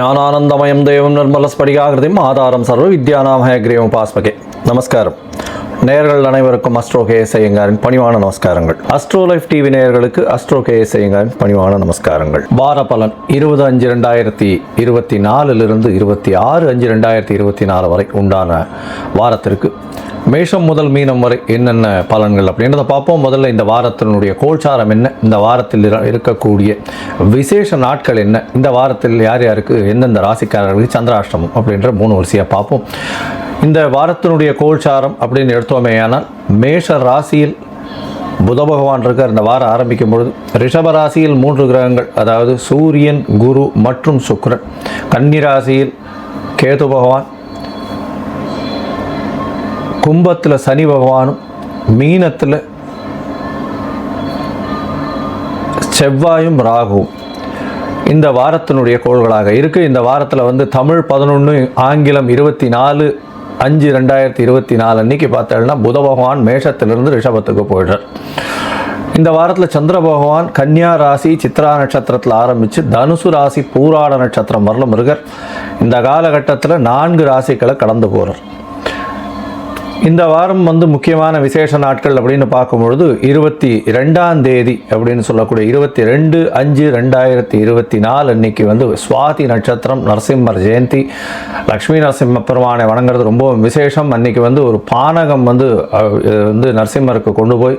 ஞானானந்தமயம் தேவம் நிர்மலஸ்படிகாகிருதிம் ஆதாரம் சர்வ வித்யாநாமய கிரீவம் பாஸ்மகே. நமஸ்காரம். நேயர்கள் அனைவருக்கும் அஸ்ட்ரோ கேஎஸ் ஐயங்காரின் பணிவான நமஸ்காரங்கள். அஸ்ட்ரோ லைஃப் டிவி நேயர்களுக்கு அஸ்ட்ரோ கேஎஸ் ஐயங்காரின் பணிவான நமஸ்காரங்கள். வார பலன் இருபது அஞ்சு ரெண்டாயிரத்தி இருபத்தி நாலுலிருந்து இருபத்தி ஆறு அஞ்சு ரெண்டாயிரத்தி இருபத்தி நாலு வரை உண்டான வாரத்திற்கு மேஷம் முதல் மீனம் வரை என்னென்ன பலன்கள் அப்படின்றத பார்ப்போம். முதல்ல இந்த வாரத்தினுடைய கோல்சாரம் என்ன? இந்த வாரத்தில் இருக்கக்கூடிய விசேஷ நாட்கள் என்ன? இந்த வாரத்தில் யார் யாருக்கு எந்தெந்த ராசிக்காரர்களுக்கு சந்திராஷ்டமம் அப்படின்ற மூணு வரிசையாக பார்ப்போம். இந்த வாரத்தினுடைய கோல்சாரம் அப்படின்னு எடுத்தோமேயானால் மேஷ ராசியில் புத பகவான் இருக்கார். இந்த வாரம் ஆரம்பிக்கும் பொழுது ரிஷப ராசியில் மூன்று கிரகங்கள் அதாவது சூரியன் குரு மற்றும் சுக்ரன் கன்னி ராசியில் கேது பகவான் கும்பத்தில் சனி பகவானும் மீனத்தில் செவ்வாயும் ராகுவும் இந்த வாரத்தினுடைய கோள்களாக இருக்குது இந்த வாரத்தில் வந்து தமிழ் பதினொன்று ஆங்கிலம் இருபத்தி நாலு அஞ்சு ரெண்டாயிரத்தி இருபத்தி நாலு அன்னைக்கு பார்த்தோம்னா புத பகவான் மேஷத்திலிருந்து ரிஷபத்துக்கு போயிடுறார். இந்த வாரத்தில் சந்திர பகவான் கன்னியா ராசி சித்ரா நட்சத்திரத்தில் ஆரம்பித்து தனுசு ராசி பூராட நட்சத்திரம் வரலும் முருகர் இந்த காலகட்டத்தில் நான்கு ராசிகளை கடந்து போகிறார் இந்த வாரம் வந்து முக்கியமான விசேஷ நாட்கள் அப்படின்னு பார்க்கும்பொழுது இருபத்தி ரெண்டாம் தேதி அப்படின்னு சொல்லக்கூடிய இருபத்தி ரெண்டு அஞ்சு ரெண்டாயிரத்தி இருபத்தி நாலு அன்னைக்கு வந்து சுவாதி நட்சத்திரம் நரசிம்மர் ஜெயந்தி லக்ஷ்மி நரசிம்ம பெருமானை வணங்குறது ரொம்ப விசேஷம். அன்னைக்கு வந்து ஒரு பானகம் வந்து வந்து நரசிம்மருக்கு கொண்டு போய்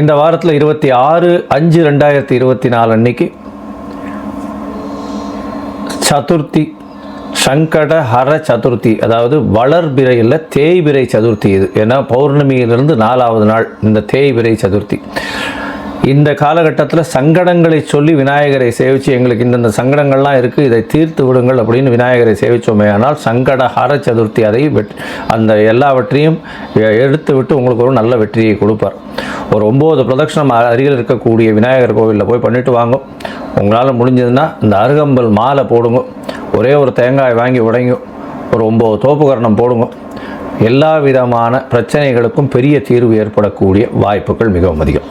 இந்த வாரத்தில் இருபத்தி ஆறு அஞ்சு ரெண்டாயிரத்தி இருபத்தி நாலு அன்னைக்கு சதுர்த்தி சங்கட ஹர சதுர்த்தி அதாவது வளர்பிறை தேய்பிரை சதுர்த்தி இது. ஏன்னா பௌர்ணமியிலிருந்து நாலாவது நாள் இந்த தேய்பிரை சதுர்த்தி. இந்த காலகட்டத்தில் சங்கடங்களை சொல்லி விநாயகரை சேவித்து எங்களுக்கு இந்தந்த சங்கடங்கள்லாம் இருக்குது இதை தீர்த்து விடுங்கள் அப்படின்னு விநாயகரை சேவித்தோமே ஆனால் சங்கட ஹர சதுர்த்தி அதை அந்த எல்லாவற்றையும் எடுத்து விட்டு உங்களுக்கு ஒரு நல்ல வெற்றியை கொடுப்பார். ஒரு ஒம்பது பிரதட்சணம் அருகில் இருக்கக்கூடிய விநாயகர் கோவிலில் போய் பண்ணிட்டு வாங்க. உங்களால் முடிஞ்சதுன்னா இந்த அருகம்பல் மாலை போடுங்க. ஒரே ஒரு தேங்காய் வாங்கி உடைங்க. ஒரு ஒம்பது தோப்புக்கரணம் போடுங்க. எல்லா விதமான பிரச்சனைகளுக்கும் பெரிய தீர்வு ஏற்படக்கூடிய வாய்ப்புகள் மிகவும் அதிகம்.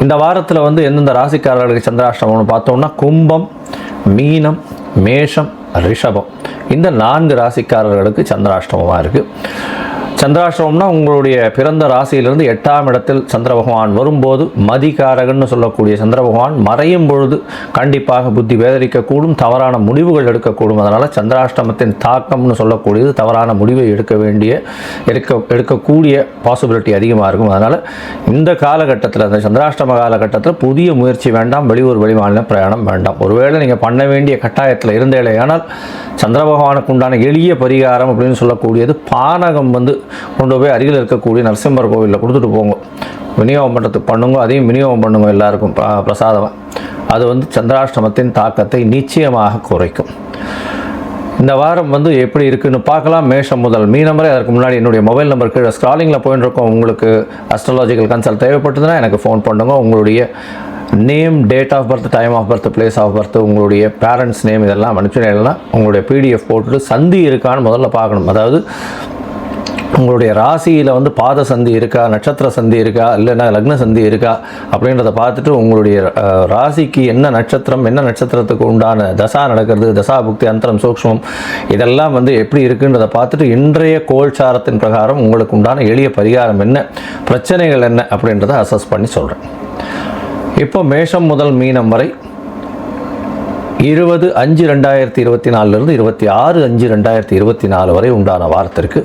இந்த வாரத்தில் வந்து எந்தெந்த ராசிக்காரர்களுக்கு சந்திராஷ்டமம்னு பார்த்தோம்னா கும்பம் மீனம் மேஷம் ரிஷபம். இந்த நான்கு ராசிக்காரர்களுக்கு சந்திராஷ்டமமாக இருக்குது சந்திராஷ்டமம்னா உங்களுடைய பிறந்த ராசியிலிருந்து எட்டாம் இடத்தில் சந்திர பகவான் வரும்போது மதிகாரகன்னு சொல்லக்கூடிய சந்திர பகவான் மறையும் பொழுது கண்டிப்பாக புத்தி வேதரிக்கக்கூடும் தவறான முடிவுகள் எடுக்கக்கூடும். அதனால் சந்திராஷ்டமத்தின் தாக்கம்னு சொல்லக்கூடியது தவறான முடிவை எடுக்க வேண்டிய எடுக்க எடுக்கக்கூடிய பாசிபிலிட்டி அதிகமாக இருக்கும். அதனால் இந்த காலகட்டத்தில் அந்த சந்திராஷ்டம காலகட்டத்தில் புதிய முயற்சி வேண்டாம் வெளியூர் வெளிமாநில பிரயாணம் வேண்டாம். ஒருவேளை நீங்கள் பண்ண வேண்டிய கட்டாயத்தில் இருந்தேலே ஆனால் சந்திர பகவானுக்கு உண்டான எளிய பரிகாரம் அப்படின்னு சொல்லக்கூடியது பானகம் வந்து கொண்டு போய் அருகில் இருக்கக்கூடிய நரசிம்மர் கோவிலில் கொடுத்துட்டு போங்க. விநியோகம் பண்ணுறதுக்கு பண்ணுங்க. அதையும் விநியோகம் பண்ணுங்க எல்லாருக்கும் ப- அது வந்து சந்திராஷ்டமத்தின் தாக்கத்தை நிச்சயமாக குறைக்கும். இந்த வாரம் வந்து எப்படி இருக்குன்னு பார்க்கலாம். மேஷம் முதல் மீனம் வரை. அதற்கு முன்னாடி என்னுடைய மொபைல் நம்பர் கீழே ஸ்க்ராலிங்கில் போயின்னு இருக்கோம் உங்களுக்கு அஸ்ட்ராலாஜிக்கல் கன்சல்ட் தேவைப்பட்டதுன்னா எனக்கு ஃபோன் பண்ணுங்க. உங்களுடைய name date of birth time of birth place of birth உங்களுடைய பேரண்ட்ஸ் நேம் இதெல்லாம் அனுப்பிச்சுனா உங்களுடைய பிடிஎஃப் போட்டுட்டு சந்தி இருக்கான்னு முதல்ல பார்க்கணும். அதாவது உங்களுடைய ராசியில் வந்து பாத சந்தி இருக்கா நட்சத்திர சந்தி இருக்கா இல்லைன்னா லக்ன சந்தி இருக்கா அப்படின்றத பார்த்துட்டு உங்களுடைய ராசிக்கு என்ன நட்சத்திரம் என்ன நட்சத்திரத்துக்கு உண்டான தசா நடக்கிறது தசா புக்தி அந்தரம் சூக்ஷ்மம் இதெல்லாம் வந்து எப்படி இருக்குன்றதை பார்த்துட்டு இன்றைய கோல்சாரத்தின் பிரகாரம் உங்களுக்கு உண்டான எளிய பரிகாரம் என்ன பிரச்சனைகள் என்ன அப்படின்றத அசஸ் பண்ணி சொல்கிறேன் இப்போ மேஷம் முதல் மீனம் வரை இருபது அஞ்சு ரெண்டாயிரத்தி இருபத்தி நாலுலேருந்து இருபத்தி ஆறு அஞ்சு ரெண்டாயிரத்தி இருபத்தி நாலு வரை உண்டான வாரத்திற்கு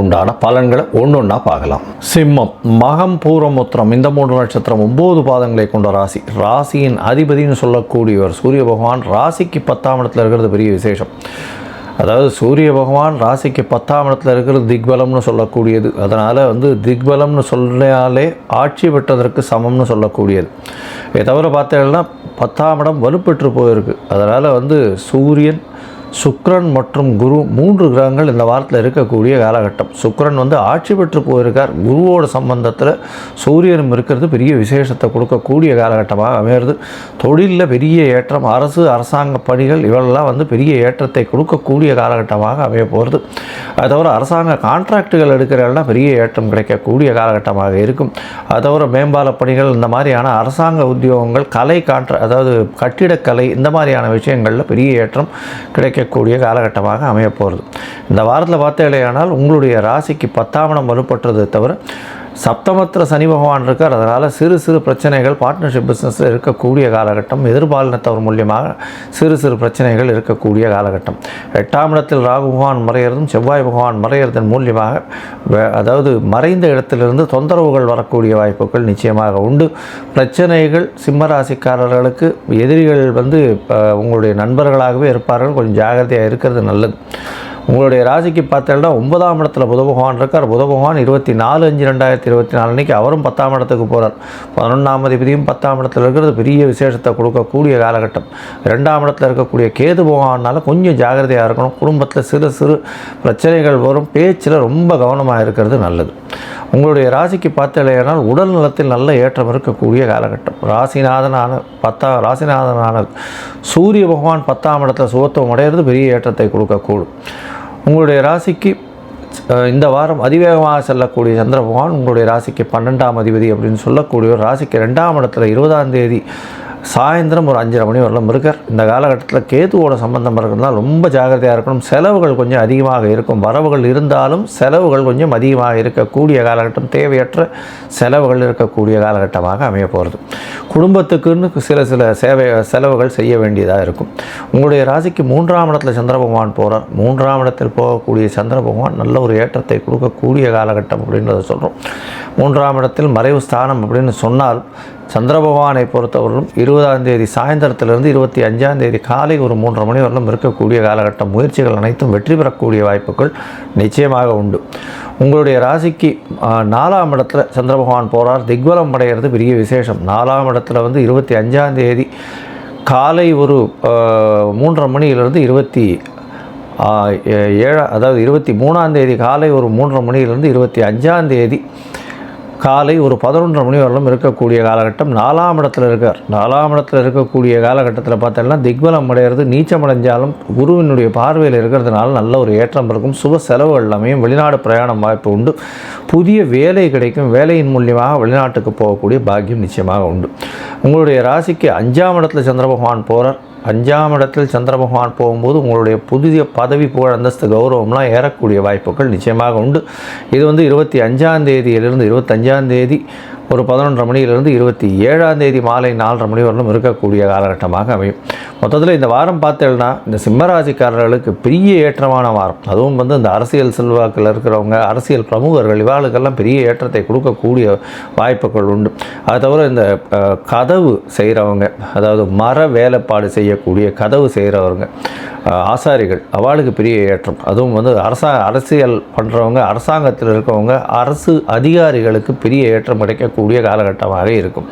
உண்டான பலன்களை ஒன்று ஒன்றா பார்க்கலாம். சிம்மம் மகம் பூரமுத்திரம் இந்த மூன்று நட்சத்திரம் ஒம்பது பாதங்களை கொண்ட ராசி. ராசியின் அதிபதினு சொல்லக்கூடியவர் சூரிய பகவான் ராசிக்கு பத்தாம் இடத்துல இருக்கிறது பெரிய விசேஷம். அதாவது சூரிய பகவான் ராசிக்கு பத்தாம் இடத்துல இருக்கிறது திக்பலம்னு சொல்லக்கூடியது. அதனால் வந்து திக்பலம்னு சொன்னாலே ஆட்சி பெற்றதற்கு சமம்னு சொல்லக்கூடியது. இதை தவிர பார்த்தீங்கன்னா பத்தாம் இடம் வலுப்பெற்று போயிருக்கு. அதனால் வந்து சூரியன் சுக்கிரன் மற்றும் குரு மூன்று கிரகங்கள் இந்த வாரத்தில் இருக்கக்கூடிய காலகட்டம். சுக்ரன் வந்து ஆட்சி பெற்று போயிருக்கார். குருவோட சம்பந்தத்தில் சூரியனும் இருக்கிறது. பெரிய விசேஷத்தை கொடுக்கக்கூடிய காலகட்டமாக அமையிறது தொழிலில் பெரிய ஏற்றம் அரசு அரசாங்க பணிகள் இவெல்லாம் வந்து பெரிய ஏற்றத்தை கொடுக்கக்கூடிய காலகட்டமாக அமைய போகிறது. அது தவிர அரசாங்க கான்ட்ராக்டுகள் எடுக்கிறதெல்லாம் பெரிய ஏற்றம் கிடைக்கக்கூடிய காலகட்டமாக இருக்கும். அது தவிர மேம்பால பணிகள் இந்த மாதிரியான அரசாங்க உத்தியோகங்கள் கலை கான்ட்ரா அதாவது கட்டிடக்கலை இந்த மாதிரியான விஷயங்களில் பெரிய ஏற்றம் கிடைக்கக்கூடிய காலகட்டமாக அமையப்போகிறது இந்த வாரத்தில் பார்த்தீங்களேயானால் உங்களுடைய ராசிக்கு பத்தாம் இடம் தவிர சப்தமத்திர சனி பகவான் இருக்கார். அதனால் சிறு சிறு பிரச்சனைகள் பார்ட்னர்ஷிப் பிஸ்னஸில் இருக்கக்கூடிய காலகட்டம் எதிர்பாலினத்தவர் மூலியமாக சிறு சிறு பிரச்சனைகள் இருக்கக்கூடிய காலகட்டம். எட்டாம் இடத்தில் ராகு பகவான் மறையிறதும் செவ்வாய் பகவான் மறையிறதன் மூலியமாக வே- அதாவது மறைந்த இடத்திலிருந்து தொந்தரவுகள் வரக்கூடிய வாய்ப்புகள் நிச்சயமாக உண்டு. பிரச்சனைகள் சிம்ம ராசிக்காரர்களுக்கு எதிரிகள் வந்து உங்களுடைய நண்பர்களாகவே இருப்பார்கள். கொஞ்சம் ஜாகிரதையாக இருக்கிறது நல்லது. உங்களுடைய ராசிக்கு பார்த்தீங்கன்னா ஒன்பதாம் இடத்துல புத பகவான் இருக்கார். புத பகவான் இருபத்தி நாலு அஞ்சு ரெண்டாயிரத்தி இருபத்தி நாலு அன்றைக்கி அவரும் பத்தாம் இடத்துக்கு போகிறார் பதினொன்றாம் அதிபதியும் பத்தாம் இடத்துல இருக்கிறது. பெரிய விசேஷத்தை கொடுக்கக்கூடிய காலகட்டம். ரெண்டாம் இடத்துல இருக்கக்கூடிய கேது பகவானால கொஞ்சம் ஜாகிரதையாக இருக்கணும். குடும்பத்தில் சிறு சிறு பிரச்சனைகள் வரும். பேச்சில் ரொம்ப கவனமாக இருக்கிறது நல்லது. உங்களுடைய ராசிக்கு பார்த்தலையானால் உடல் நலத்தில் நல்ல ஏற்றம் இருக்கக்கூடிய காலகட்டம். ராசிநாதனான பத்தா ராசிநாதனான சூரிய பகவான் பத்தாம் இடத்துல சுகத்துவம் அடையிறது பெரிய ஏற்றத்தை கொடுக்கக்கூடும். உங்களுடைய ராசிக்கு இந்த வாரம் அதிவேகமாக செல்லக்கூடிய சந்திர பகவான் உங்களுடைய ராசிக்கு பன்னெண்டாம் அதிபதி அப்படின்னு சொல்லக்கூடிய ஒரு ராசிக்கு ரெண்டாம் இடத்துல இருபதாம் தேதி சாயந்தரம் ஒரு அஞ்சரை மணி வரலாம் இருக்கார். இந்த காலகட்டத்தில் கேதுவோட சம்பந்தம் இருக்கிறதுனால ரொம்ப ஜாகிரதையாக இருக்கணும். செலவுகள் கொஞ்சம் அதிகமாக இருக்கும். வரவுகள் இருந்தாலும் செலவுகள் கொஞ்சம் அதிகமாக இருக்கக்கூடிய காலகட்டம் தேவையற்ற செலவுகள் இருக்கக்கூடிய காலகட்டமாக அமைய போகிறது குடும்பத்துக்குன்னு சில சில சேவை செலவுகள் செய்ய வேண்டியதாக இருக்கும். உங்களுடைய ராசிக்கு மூன்றாம் இடத்தில் சந்திர பகவான் போகிறார் மூன்றாம் இடத்தில் போகக்கூடிய சந்திர பகவான் நல்ல ஒரு ஏற்றத்தை கொடுக்கக்கூடிய காலகட்டம் அப்படின்றத சொல்கிறோம் மூன்றாம் இடத்தில் மறைவு ஸ்தானம் அப்படின்னு சொன்னால் சந்திர பகவானை பொறுத்தவரையிலும் இருபதாம் தேதி சாயந்தரத்திலிருந்து இருபத்தி அஞ்சாம் தேதி காலை ஒரு மூன்றரை மணி வரலும் இருக்கக்கூடிய காலகட்டம். முயற்சிகள் அனைத்தும் வெற்றி பெறக்கூடிய வாய்ப்புகள் நிச்சயமாக உண்டு. உங்களுடைய ராசிக்கு நாலாம் இடத்துல சந்திர பகவான் போகிறார் திக்வலம் அடைகிறது பெரிய விசேஷம். நாலாம் இடத்துல வந்து இருபத்தி அஞ்சாம் தேதி காலை ஒரு மூன்றரை மணியிலிருந்து இருபத்தி ஏழா அதாவது இருபத்தி மூணாம் தேதி காலை ஒரு மூன்றரை மணியிலிருந்து இருபத்தி அஞ்சாம் தேதி காலை ஒரு பதினொன்றரை மணி வரலும் இருக்கக்கூடிய காலகட்டம் நாலாம் இடத்துல இருக்கார். நாலாம் இடத்துல இருக்கக்கூடிய காலகட்டத்தில் பார்த்தோம்னா திக்பலம் அடைகிறது நீச்சம் அடைஞ்சாலும் குருவினுடைய பார்வையில் இருக்கிறதுனால நல்ல ஒரு ஏற்றம் இருக்கும். சுப செலவு எல்லாமே வெளிநாடு பிரயாணம் வாய்ப்பு உண்டு. புதிய வேலை கிடைக்கும். வேலையின் மூலியமாக வெளிநாட்டுக்கு போகக்கூடிய பாக்கியம் நிச்சயமாக உண்டு. உங்களுடைய ராசிக்கு அஞ்சாம் இடத்துல சந்திர பகவான் போகிறார் அஞ்சாம் இடத்தில் சந்திர பகவான் போகும்போது உங்களுடைய புதிய பதவி புகழ் அந்தஸ்து கௌரவம்லாம் ஏறக்கூடிய வாய்ப்புகள் நிச்சயமாக உண்டு. இது வந்து இருபத்தி அஞ்சாம் தேதியிலிருந்து இருபத்தஞ்சாம் தேதி ஒரு பதினொன்றரை மணியிலிருந்து இருபத்தி ஏழாம் தேதி மாலை நாலரை மணி வரலும் இருக்கக்கூடிய காலகட்டமாக அமையும். மொத்தத்தில் இந்த வாரம் பார்த்தேன்னா இந்த சிம்மராசிக்காரர்களுக்கு பெரிய ஏற்றமான வாரம். அதுவும் வந்து இந்த அரசியல் செல்வாக்கில் இருக்கிறவங்க அரசியல் பிரமுகர்கள் இவாளுக்கெல்லாம் பெரிய ஏற்றத்தை கொடுக்கக்கூடிய வாய்ப்புகள் உண்டு. அது தவிர இந்த கதவு செய்கிறவங்க அதாவது மர வேலைப்பாடு செய்யக்கூடிய கதவு செய்கிறவங்க ஆசாரிகள் அவளுக்கு பெரிய ஏற்றம். அதுவும் வந்து அரசா அரசியல் பண்ணுறவங்க அரசாங்கத்தில் இருக்கவங்க அரசு அதிகாரிகளுக்கு பெரிய ஏற்றம் கிடைக்கக்கூடிய காலகட்டமாக இருக்கும்.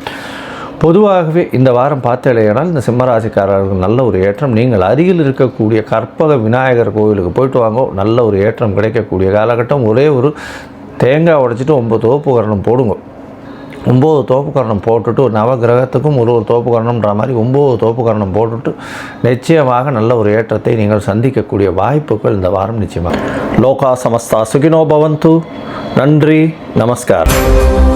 பொதுவாகவே இந்த வாரம் பார்த்தலையானால் இந்த சிம்மராசிக்காரர்களுக்கு நல்ல ஒரு ஏற்றம். நீங்கள் அருகில் இருக்கக்கூடிய கற்பக விநாயகர் கோவிலுக்கு போயிட்டு வாங்க நல்ல ஒரு ஏற்றம் கிடைக்கக்கூடிய காலகட்டம். ஒரே ஒரு தேங்காய் உடைச்சிட்டு ஒம்பது தோப்பு வரணும் போடுங்க. ஒம்பது தோப்புக்கரணம் போட்டுட்டு ஒரு நவகிரகத்துக்கும் ஒரு ஒரு தோப்புக்கரணம்ன்ற மாதிரி ஒம்பது தோப்புக்கரணம் போட்டுட்டு நிச்சயமாக நல்ல ஒரு ஏற்றத்தை நீங்கள் சந்திக்கக்கூடிய வாய்ப்புகள் இந்த வாரம் நிச்சயமாக. லோகா சமஸ்தா சுகினோ பவந்து. நன்றி நமஸ்காரம்.